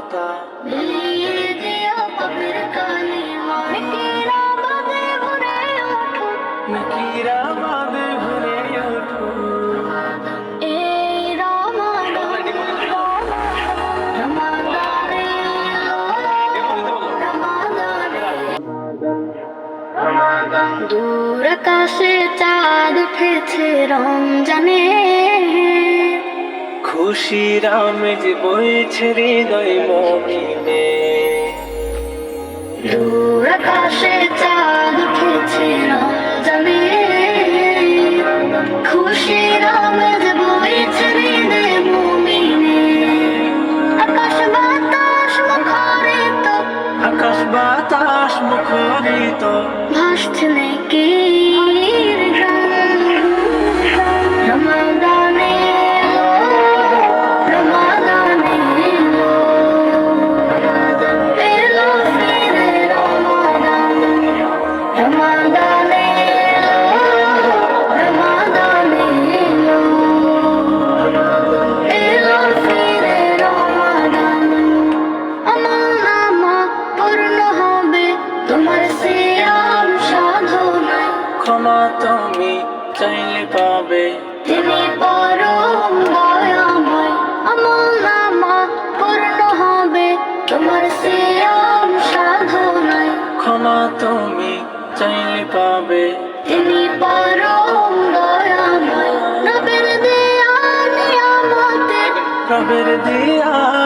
দেবতা মিলিয়ে দিও পাপের কালিমা মিকিরা বাদে ভরে ওঠো মিকিরা বাদে ভরে ওঠো দূর আকাশে চাঁদ উঠেছে রমজানের খুশির আমেজ বইছে হৃদয় মমিনে দূর আকাশে ক্ষমা তুমি চাইলে পাবে। তিনি পরম দয়াময় রবের দেয়া রবের দেয়া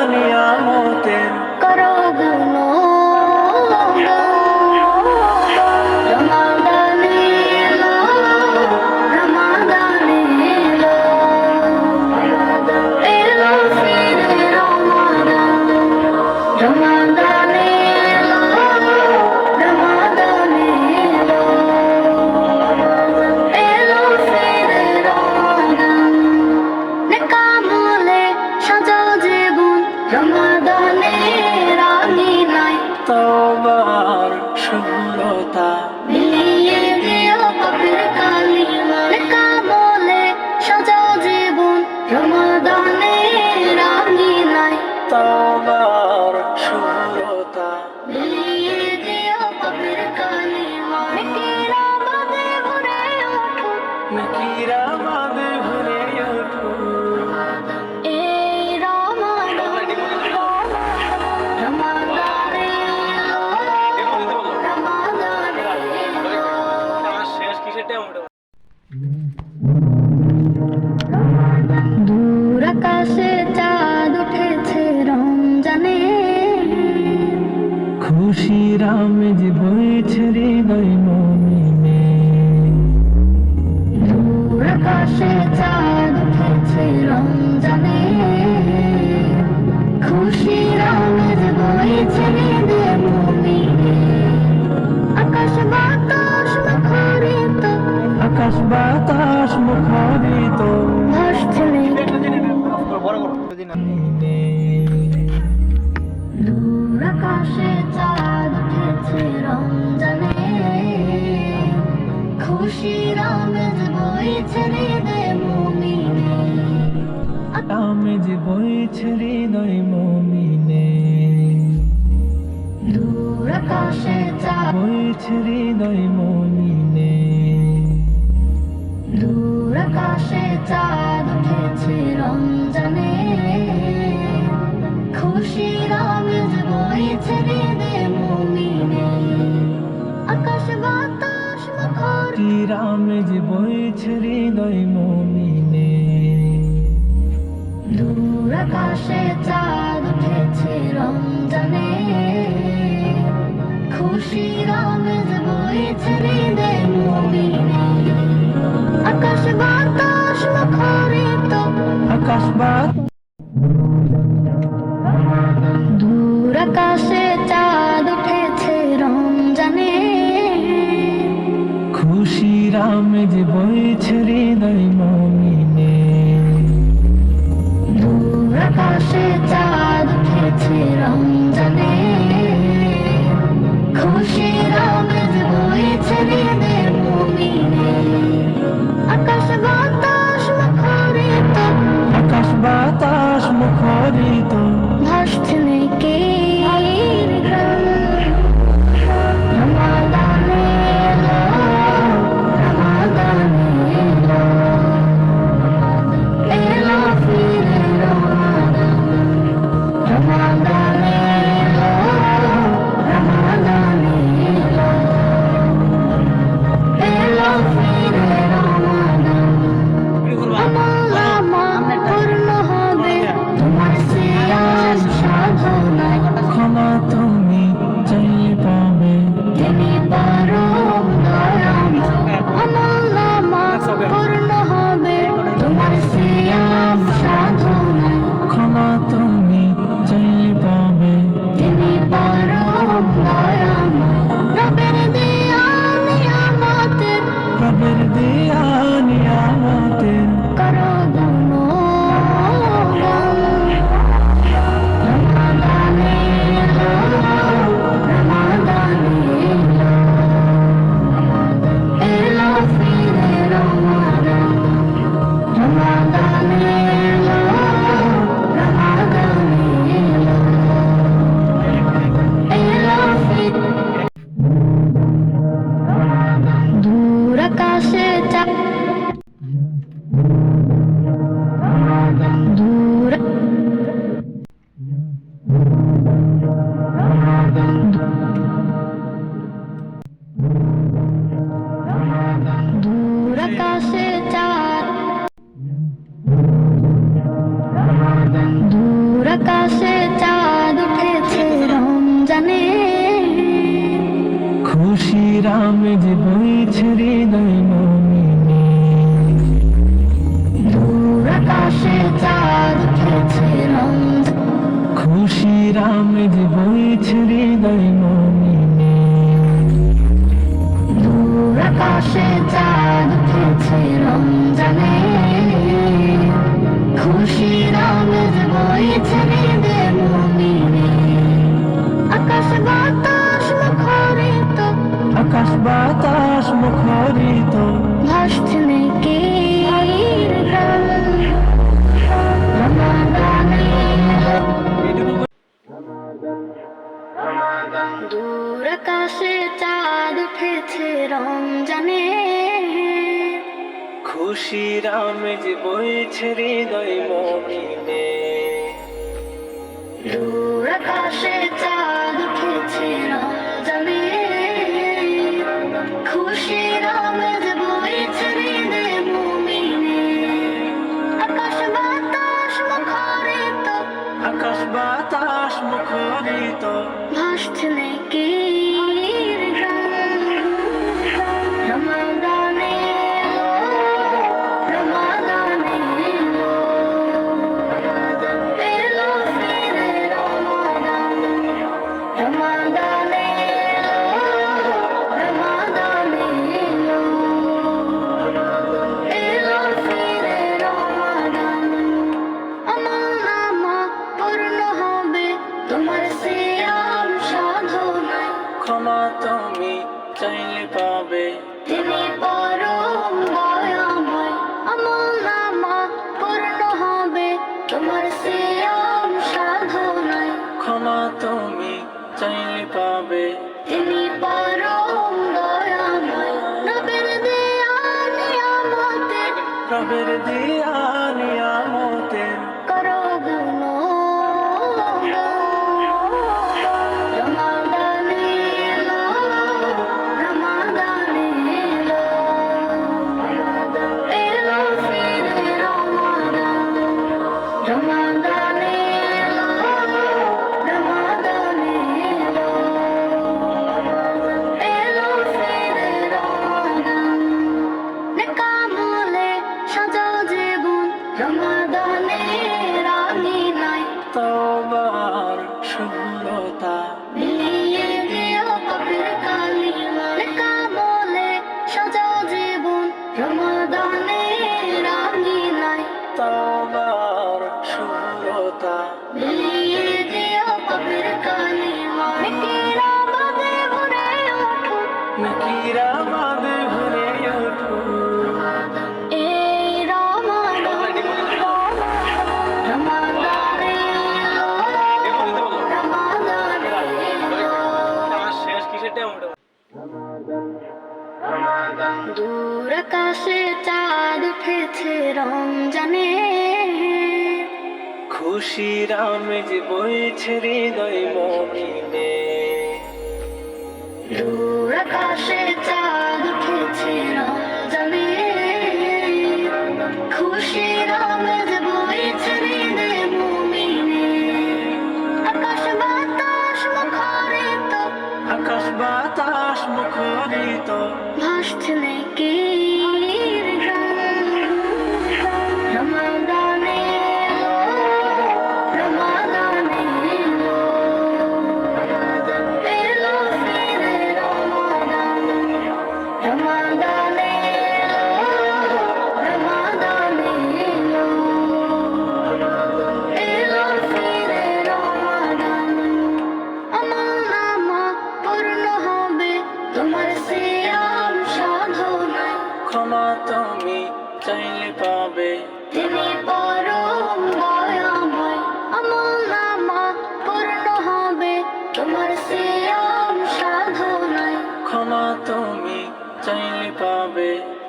খুশির আমেজ বইছে হৃদয় মমিনে আমেজ বইছে হৃদয় মমিনে। দূর আকাশে চা বইছে হৃদয় মমিনে দূর আকাশে চাঁদ উঠেছে রমজানে। কিরামেজ বইছে হৃদয় মমিনে। দূর আকাশে চাঁদ উঠেছে রমজানে। খুশি রামেজ বইছে হৃদয় মমিনে। আকাশ বাতাস মুখরিত। আকাশ বাতাস। দূর আকাশে রামে যে বইছে হৃদয় আকাশে হৃদয় মনিলে আকাশে চা পাবে তুমি পরম নাকি রামাদ ভরে দূর আকাশে চাঁদ উঠেছে রমজানে খুশি রামে যে বইছে হৃদয় মমিনে passion.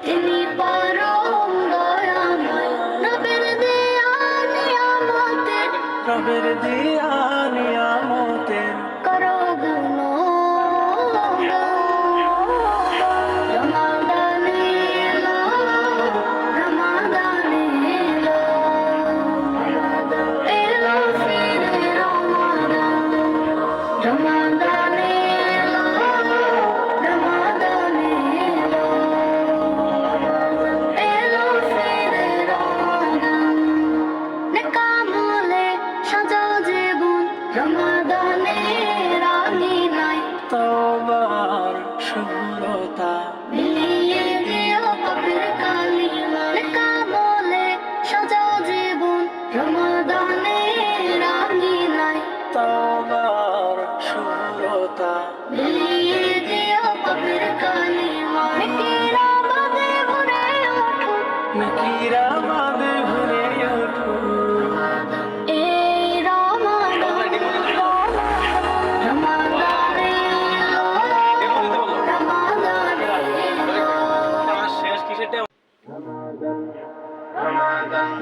তুমি বড়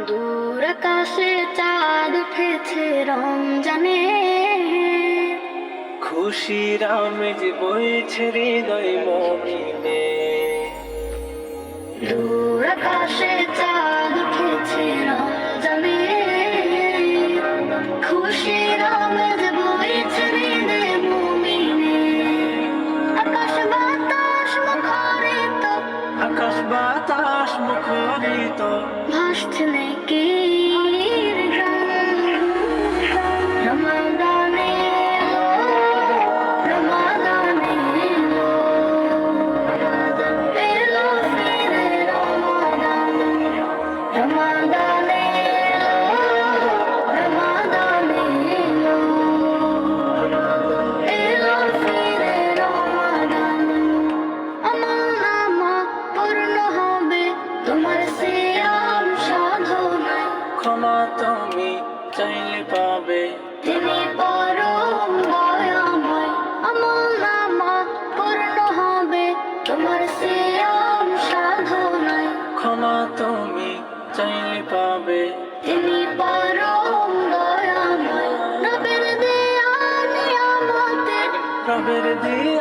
দূর আকাশে চাঁদ উঠেছে রমজানে খুশি রামে যে বইছে হৃদয় মকিনে দূর আকাশে vendía